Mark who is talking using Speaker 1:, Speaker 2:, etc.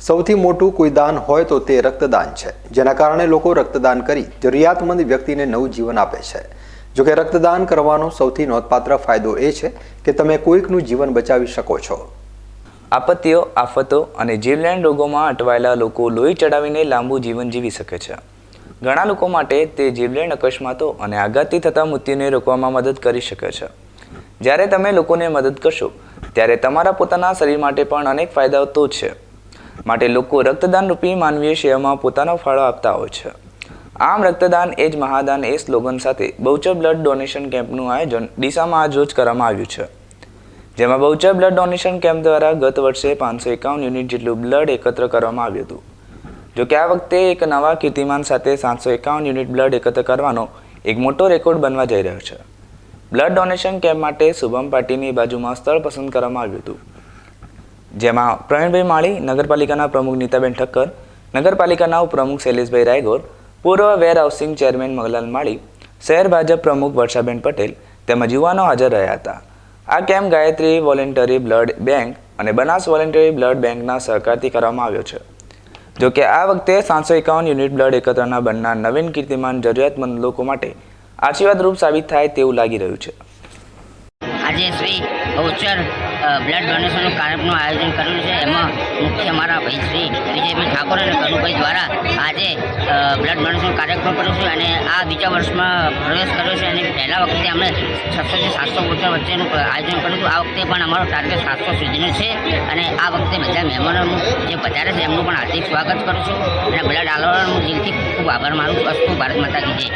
Speaker 1: સૌથી મોટું કોઈ દાન હોય તો તે રક્તદાન છે, જેના કારણે લોકો રક્તદાન કરી જરૂરિયાતમંદ વ્યક્તિને નવું જીવન આપે છે. જોકે રક્તદાન કરવાનો સૌથી નોંધપાત્ર ફાયદો એ છે કે તમે કોઈકનું જીવન બચાવી શકો છો.
Speaker 2: આપત્તિઓ, આફતો અને જીવલેણ રોગોમાં અટવાયેલા લોકો લોહી ચડાવીને લાંબુ જીવન જીવી શકે છે. ઘણા લોકો માટે તે જીવલેણ અકસ્માતો અને આઘાતથી થતા મૃત્યુને રોકવામાં મદદ કરી શકે છે. જ્યારે તમે લોકોને મદદ કરશો, ત્યારે તમારા પોતાના શરીર માટે પણ અનેક ફાયદાઓ તો છે. માટે લોકો રક્તદાન રૂપી માનવીય સેવામાં પોતાનો ફાળો આપતા હોય છે. આમ રક્તદાન એ જ મહાદાન એ સ્લોગન સાથે બહુચર બ્લડ ડોનેશન કેમ્પનું આયોજન ડીસામાં આજ રોજ કરવામાં આવ્યું છે. જેમાં બહુચર બ્લડ ડોનેશન કેમ્પ દ્વારા ગત વર્ષે પાંચસો એકાવન યુનિટ જેટલું બ્લડ એકત્ર કરવામાં આવ્યું હતું. જો કે આ વખતે એક નવા કીર્તિમાન સાથે સાતસો એકાવન યુનિટ બ્લડ એકત્ર કરવાનો એક મોટો રેકોર્ડ બનવા જઈ રહ્યો છે. બ્લડ ડોનેશન કેમ્પ માટે શુભમ પાર્ટીની બાજુમાં સ્થળ પસંદ કરવામાં આવ્યું હતું. જેમાં પ્રવીણભાઈ માળી, નગરપાલિકાના પ્રમુખ નીતાબેન ઠક્કર, નગરપાલિકાના ઉપપ્રમુખ શૈલેષભાઈ રાયગોર, પૂર્વ વેર હાઉસિંગ ચેરમેન મગલાલ માળી, શહેર ભાજપ પ્રમુખ વર્ષાબેન પટેલ તેમજ યુવાનો હાજર રહ્યા હતા. આ camp Gayatri voluntary blood bank અને બનાસ વોલેન્ટરી બ્લડ બેંકના સહકારથી કરવામાં આવ્યો છે? જોકે આ વખતે સાતસો એકાવન યુનિટ બ્લડ એકત્રના બનનાર નવીન કીર્તિમાન જરૂરિયાતમંદ લોકો માટે આશીર્વાદરૂપ સાબિત થાય તેવું લાગી રહ્યું છે.
Speaker 3: આજે શ્રી બ્લડ ડોનેશનનું કાર્યક્રમનું આયોજન કર્યું છે. એમાં મુખ્ય અમારા ભાઈ શ્રી વિજયભાઈ ઠાકોર અને કનુભાઈ દ્વારા આજે બ્લડ ડોનેશન કાર્યક્રમ કર્યો છે અને આ બીજા વર્ષમાં પ્રવેશ કર્યો છે અને પહેલા વખતે અમે છસોથી સાતસો બોતેર વચ્ચેનું આયોજન કર્યું હતું. આ વખતે પણ અમારો ટાર્ગેટ સાતસો સુધીનો છે અને આ વખતે બધા મહેમાનોનું જે વધારે છે એમનું પણ હાર્દિક સ્વાગત કરું છું. અને બ્લડ આલવાનું દિલથી ખૂબ આભાર માનું છું. અસ્તુ ભારત માતા કી